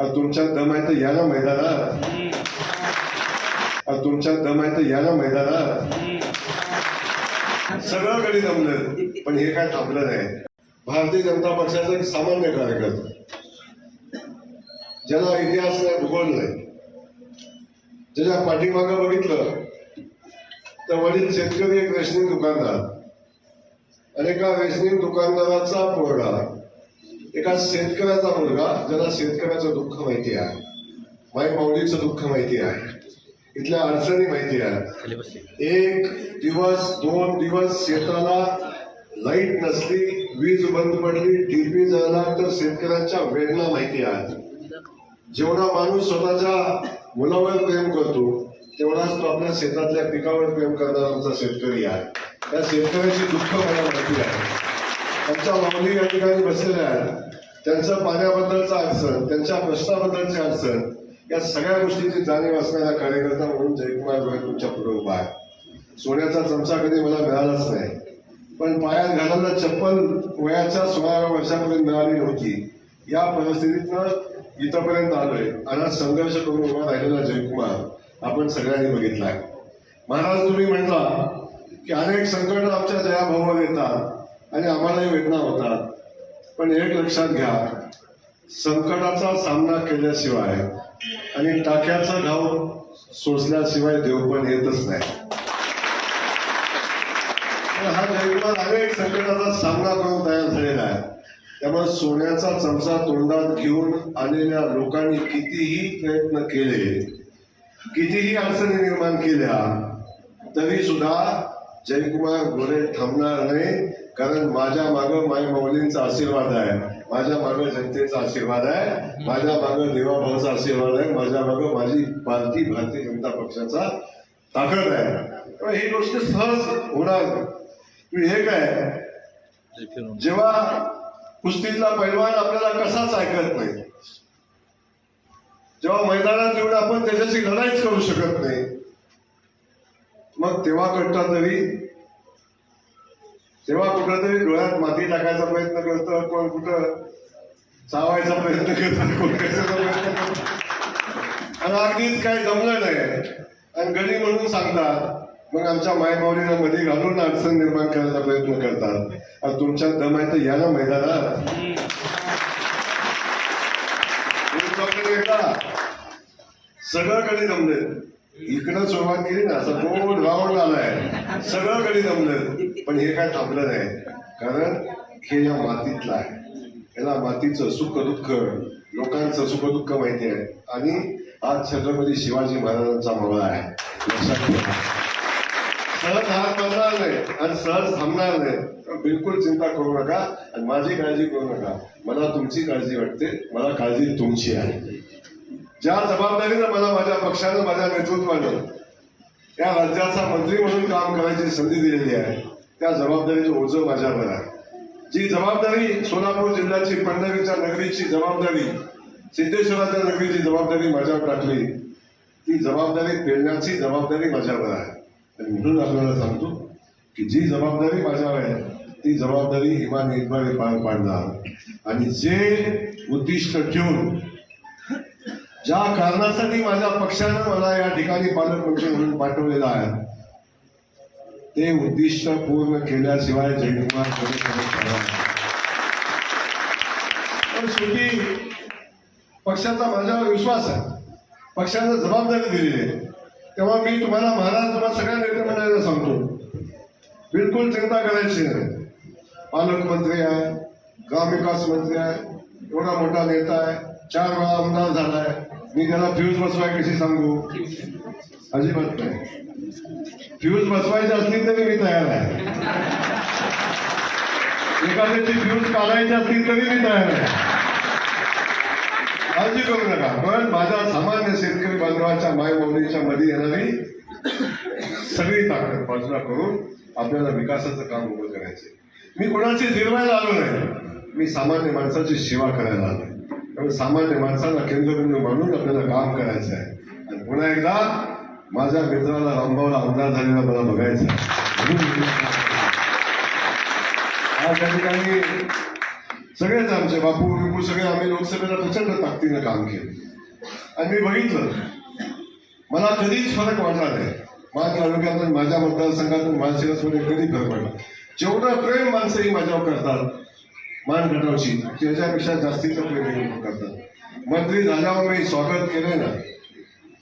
तुमच्या दम आहे तर याला मैदानात तुमच्या दम आहे तर याला मैदानात सगळं कधी जमलं पण हे काय थांबलं नाही. भारतीय जनता पक्षाचा एक सामान्य कार्यकर्ता. ज्याला इतिहास नाही भूगोल नाही. ज्याच्या पाठीमागं बघितलं तर वडील शेतकरी एक रेशनिंग दुकानदार. आणि एका रेशनिंग दुकानदाराचा पोरडा एका शेतकऱ्याचा मुलगा ज्याला शेतकऱ्याचं दुःख माहिती आहे. माई माऊलीचं दुःख माहिती आहे. इथल्या अडचणी माहिती आहे. एक दिवस दोन दिवस शेताला लाइट नसली वीज बंद पडली टीपी झाला तर शेतकऱ्यांच्या वेदना माहिती आहेत जेवढा माणूस स्वतःच्या मुलावर प्रेम करतो तेवढाच तो आपल्या शेतातल्या पिकावर प्रेम करणारा आमचा शेतकरी आहे. त्या शेतकऱ्याची दुःख मला माहिती आहे. आमच्या माऊली या ठिकाणी बसलेल्या आहेत. त्यांचं पाण्याबद्दलचं अडचण त्यांच्या प्रश्नाबद्दलची अडचण या सगळ्या गोष्टीची जाणीव असणारा कार्यकर्ता म्हणून जयकुमार गोयल तुमच्यापुढे उभा आहे. सोन्याचा चमचा कधी मला मिळालाच नाही. पण पायात घालायला चप्पल वयाच्या सोळाव्या वर्षापर्यंत मिळाली नव्हती. या परिस्थितीतनं इथंपर्यंत आलोय. आणि आज संघर्ष करून उभा राहिलेला जयकुमार आपण सगळ्यांनी बघितला महाराज तुम्ही म्हणला की अनेक संकट आमच्या जयाभावावर येतात. आणि आम्हालाही वेदना होतात. पण एक लक्षात घ्या संकटाचा सामना केल्याशिवाय आणि टाक्याचा घाव सोसल्याशिवाय देव पण येतच नाही. हा जगभर अनेक संकटाचा सामना करून तयार झालेला आहे. त्यामुळे सोन्याचा चमचा तोंडात घेऊन आलेल्या लोकांनी कितीही प्रयत्न केले कितीही अडचणी निर्माण केल्या तरी सुद्धा जयकुमार गोरे थांबणार नाही कारण माझ्या मागं माई माऊलींचा आशीर्वाद आहे. माझ्या मागं जनतेचा आशीर्वाद आहे. माझ्या मागं देवाभाऊचा आशीर्वाद आहे. माझ्या मागं माझी भारतीय भारतीय जनता पक्षाचा ताकद आहे. तेव्हा ही गोष्ट सहज होणार. हे काय? जेव्हा कुस्तीतला पैलवान आपल्याला कसाच ऐकत नाही? जेव्हा मैदानात येऊन आपण त्याच्याशी लढाईच करू शकत नाही. मग तेव्हा कट्टा तरी तेव्हा कुठं तरी डोळ्यात माती टाकायचा प्रयत्न करतं कोण कुठं चावायचा प्रयत्न करतं कोण कशाचा प्रयत्न करतं. आणि अगदीच काही जमलं नाही. आणि गडी म्हणून सांगतात मग आमच्या मायमावलीला मध्ये घालून अडचण निर्माण करायचा प्रयत्न करतात. आणि तुमच्या दम आहे तर या ना मैदानात. सगळं कडे जमले इकडं सुरुवात केली ना असं गोल राऊंड आलाय सगळं कधी जमलं. पण हे काय थांबलं नाही. कारण हे या मातीतलं आहे. याला मातीचं सुख दुःख लोकांचं सुख दुःख माहिती आहे. आणि आज छत्रपती शिवाजी महाराजांचा मळा आहे. लक्षात ठेवा. सहज हात मारणार नाही आणि सहज थांबणार नाही. बिलकुल चिंता करू नका आणि माझी काळजी करू नका. मला तुमची काळजी वाटते. मला काळजी तुमची आहे. ज्या जबाबदारीनं मला माझ्या पक्षानं माझ्या नेतृत्वानं या राज्याचा मंत्री म्हणून काम करायची संधी दिलेली आहे त्या जबाबदारीचं ओझं माझ्यावर आहे. जी जबाबदारी सोलापूर जिल्ह्याची पंढरीच्या नगरीची जबाबदारी सिद्धेश्वराच्या नगरीची जबाबदारी माझ्यावर टाकली ती जबाबदारी पेलण्याची जबाबदारी माझ्यावर आहे. आणि म्हणून आपल्याला सांगतो की जी जबाबदारी माझ्यावर आहे ती जबाबदारी इमानदारी पार पाडणार. आणि जे उद्दिष्ट ठेवून ज्या कारणासाठी माझ्या पक्षानं मला या ठिकाणी पालकमंत्री म्हणून पाठवलेलं आहे ते उद्दिष्ट पूर्ण केल्याशिवाय जयकुमार पण शेवटी पक्षाचा माझ्यावर विश्वास आहे. पक्षानं जबाबदारी दिलेली आहे. तेव्हा मी तुम्हाला महाराज तुम्हाला सगळ्या नेते मंडळाला सांगतो बिलकुल चिंता करायची नाही. पालकमंत्री आहे ग्रामविकास मंत्री आहे एवढा मोठा नेता आहे चार वेळा आमदार झालाय. मी त्याला फ्यूज बसवाय कशी सांगू? अजिबात नाही. फ्यूज बसवायचे असतील तरी मी तयार आहे. एखाद्याची फ्यूज काढायची असतील तरी मी तयार आहे. काळजी करू नका. पण माझ्या सामान्य शेतकरी बांधवाच्या मायबोलीच्या मध्ये येणारी सगळी ताकद बाजूला करून आपल्याला विकासाचं काम उभं करायचं मी कोणाची जिरवायला आलो नाही. मी सामान्य माणसाची सेवा करायला आलो. त्यामुळे सामान्य माणसाला केंद्रबिंदू मानून आपल्याला काम करायचं आहे. आणि पुन्हा एकदा माझ्या मित्राला रामभाऊला आमदार झालेला मला बघायचा आज त्या ठिकाणी सगळेच आमचे बापू बिपू सगळे आम्ही लोकसभेला प्रचंड ताकदीनं काम केलं. आणि मी बघितलं मला कधीच फरक वाटला नाही. माझ्या तालुक्यातून माझ्या मतदारसंघातून माळशिरसमध्ये कधी फरक पडला जेवढं प्रेम माणसं ही माझ्यावर करतात मान गटावशी त्याच्यापेक्षा जास्तीचा प्रयत्न करतात. मंत्री झाल्यावर मी स्वागत केलंय ना?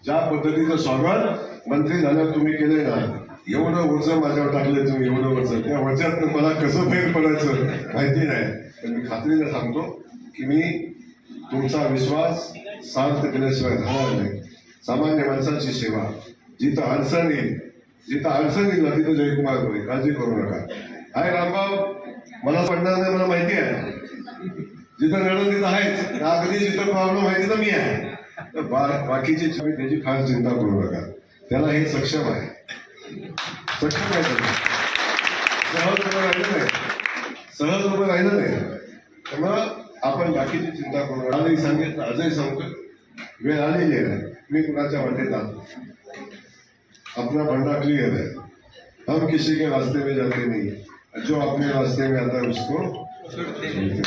ज्या पद्धतीचं स्वागत मंत्री झाल्यावर तुम्ही केलंय ना? एवढं वर्ष माझ्यावर टाकलंय तुम्ही एवढं वर्ष त्या वर्षात मला कसं फेर पडायचं माहिती नाही. पण मी खात्रीने सांगतो की मी तुमचा विश्वास शांत केल्याशिवाय राहणार नाही. सामान्य माणसाची सेवा. जिथं अडचण येईल जिथं अडचण येईल ना तिथं जयकुमार होईल. काळजी करू नका. आहे रामभाऊ मला पडणार नाही मला माहिती आहे. जिथं रडून तिथं आहेच. अगदी जिथं प्रॉब्लेम आहे तिथं मी आहे. तर बा- बाकीची तुम्ही त्याची फार चिंता करू नका. त्याला हे सक्षम आहे. सक्षम आहे सहज उभं राहिलं नाही. सहज उभं राहिलं नाही. त्यामुळं आपण बाकीची चिंता करू नका. आजही सांगितलं आजही सांगतो. वेळ आलेली आहे. मी कुणाच्या वाटेत आलो अपना फंडा क्लिअर आहे. हम किसी के रास्ते में जाते नहीं. जो अपने रास्ते में आता है उसको छोड़ते नहीं।